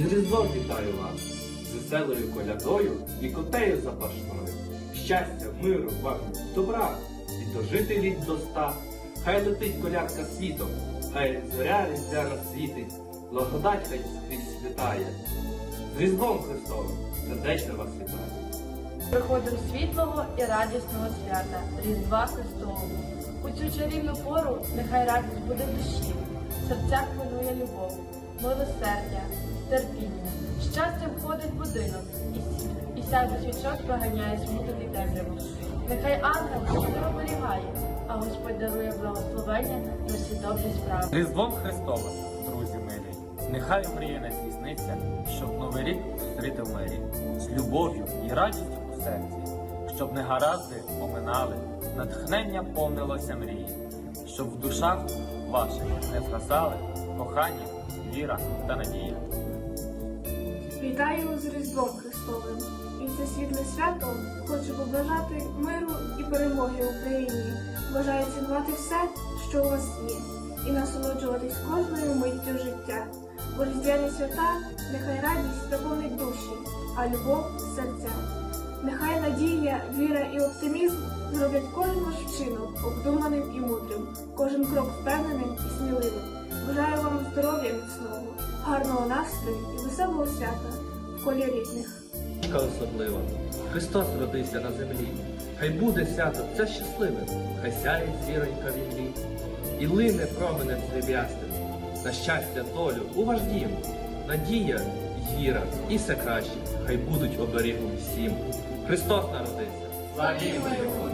Із Різдвом вітаю вас, з веселою колядою і котею запашною. Щастя, миру вам, добра, і дожити літ до ста. Хай летить колядка світом, хай зоря різдвяна світить, благодать хай скрізь світає. З Різдвом Христовим сердечно вас вітаю. Приходом світлого і радісного свята, Різдва Христового. У цю чарівну пору нехай радість буде в душі, серцях панує любов, милосердя, терпіння. Щастям входить в будинок, і, сяде свічок проганяє смуток і темряву. Нехай ангел завжди оберігає, а Господь дарує благословення на всі добрі справи. Різдвом Христовим, друзі милі, нехай мрія не здійсниться, щоб новий рік зустріти в мирі, з любов'ю і радістю у серці, щоб негаразди оминали, натхнення повнилося мрії, щоб в душах ваших не згасали кохання, віра та надія. Вітаю з Різдвом Христовим. І це світле свято хочу побажати миру і перемоги Україні. Бажаю цінувати все, що у вас є, і насолоджуватись кожною миттю життя. Бо різдвяні свята нехай радість наповнить душі, а любов серця. Нехай надія, віра і оптимізм зроблять кожен ваш вчинок обдуманим і мудрим, кожен крок впевненим і сміливим. Бажаю вам здоров'я міцного, гарного настрою і веселого свята в колі рідних. Яка особлива. Христос родився на землі. Хай буде свято це щасливим, хай сяє зіронька в імлі. І лине променем сріблястим, на щастя долю у ваш дім. Надія віра і все краще, хай будуть оберігом всім. Христос народився. Славімо Його!